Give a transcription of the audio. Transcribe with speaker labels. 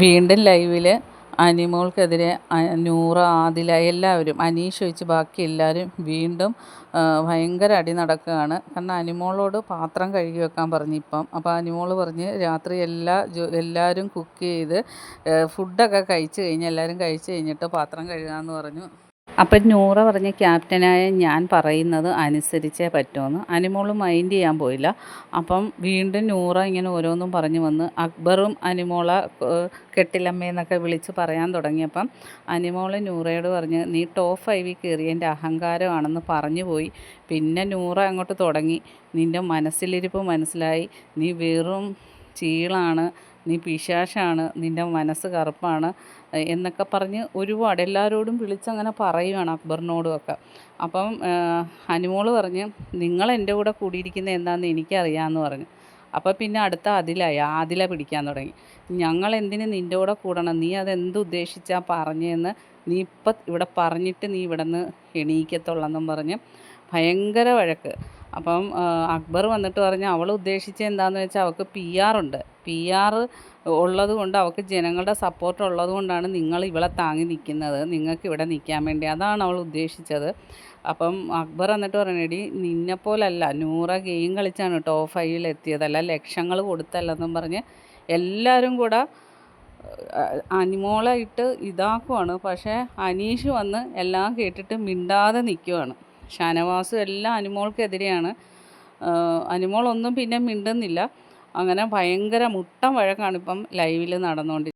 Speaker 1: വീണ്ടും ലൈവിൽ അനിമോൾക്കെതിരെ നൂറ് ആദില എല്ലാവരും അനീഷ് ഒഴിച്ച് ബാക്കി എല്ലാവരും വീണ്ടും ഭയങ്കര അടി നടക്കുകയാണ്. കാരണം അനിമോളോട് പാത്രം കഴുകി വെക്കാൻ പറഞ്ഞു ഇപ്പം. അപ്പോൾ അനിമോൾ പറഞ്ഞ് രാത്രി എല്ലാ ജോ എല്ലാവരും കുക്ക് ചെയ്ത് ഫുഡൊക്കെ കഴിച്ച് കഴിഞ്ഞ് എല്ലാവരും കഴിച്ച് കഴിഞ്ഞിട്ട് പാത്രം കഴുകാമെന്ന് പറഞ്ഞു. അപ്പം നൂറ പറഞ്ഞ ക്യാപ്റ്റനായ ഞാൻ പറയുന്നത് അനുസരിച്ചേ പറ്റുമെന്ന് അനിമോൾ മൈൻഡ് ചെയ്യാൻ പോയില്ല. അപ്പം വീണ്ടും നൂറ ഇങ്ങനെ ഓരോന്നും പറഞ്ഞു വന്ന് അക്ബറും അനിമോള കെട്ടിലമ്മയെന്നൊക്കെ വിളിച്ച് പറയാൻ തുടങ്ങിയപ്പം അനിമോൾ നൂറയോട് പറഞ്ഞ് നീ ടോപ്പ് ഫൈവിൽ കയറി എന്റെ അഹങ്കാരമാണെന്ന് പറഞ്ഞു പോയി. പിന്നെ നൂറ അങ്ങോട്ട് തുടങ്ങി. നിന്റെ മനസ്സിലിരിപ്പ് മനസ്സിലായി. നീ വെറും ചീളാണ്. നീ പിശാശാണ് നിന്റെ മനസ്സ് കറുപ്പാണ് എന്നൊക്കെ പറഞ്ഞ് ഒരുപാട് എല്ലാവരോടും വിളിച്ചങ്ങനെ പറയുവാണ് അക്ബറിനോടും ഒക്കെ അപ്പം ഹനുമോൾ പറഞ്ഞ് നിങ്ങൾ എന്റെ കൂടെ കൂടിയിരിക്കുന്ന എന്താണെന്ന് എനിക്കറിയാമെന്ന് പറഞ്ഞു. അപ്പോൾ പിന്നെ അടുത്ത അതിലായി ആദില പിടിക്കാൻ തുടങ്ങി. ഞങ്ങൾ എന്തിന് നിന്റെ കൂടെ കൂടണം? നീ അതെന്ത് ഉദ്ദേശിച്ചാൽ പറഞ്ഞതെന്ന് നീ ഇപ്പം ഇവിടെ പറഞ്ഞിട്ട് നീ ഇവിടെ നിന്ന് എണീക്കത്തുള്ളെന്നും പറഞ്ഞ് ഭയങ്കര വഴക്ക്. അപ്പം അക്ബർ വന്നിട്ട് പറഞ്ഞു അവൾ ഉദ്ദേശിച്ചത് എന്താണെന്ന് വെച്ചാൽ അവൾക്ക് പി ആർ ഉണ്ട്. പി ആർ ഉള്ളത് കൊണ്ട് അവൾക്ക് ജനങ്ങളുടെ സപ്പോർട്ട് ഉള്ളതുകൊണ്ടാണ് നിങ്ങൾ ഇവളെ താങ്ങി നിൽക്കുന്നത് നിങ്ങൾക്ക് ഇവിടെ നിൽക്കാൻ വേണ്ടി. അതാണ് അവൾ ഉദ്ദേശിച്ചത്. അപ്പം അക്ബർ എന്നിട്ട് പറഞ്ഞടി നിന്നെപ്പോലല്ല നൂറ ഗെയിം കളിച്ചാണ് ടോപ്പ് ഫൈവിൽ എത്തിയതല്ല. ലക്ഷങ്ങൾ കൊടുത്തല്ലെന്നും പറഞ്ഞ് എല്ലാവരും കൂടെ അനിമോളായിട്ട് ഇതാക്കുവാണ്. പക്ഷേ അനീഷ് വന്ന് എല്ലാം കേട്ടിട്ട് മിണ്ടാതെ നിൽക്കുവാണ് ഷാനവാസും എല്ലാം അനുമോൾക്കെതിരെയാണ്. അനുമോളൊന്നും പിന്നെ മിണ്ടുന്നില്ല. അങ്ങനെ ഭയങ്കര മുട്ടം വഴക്കാണ് ഇപ്പം ലൈവിൽ നടന്നുകൊണ്ട്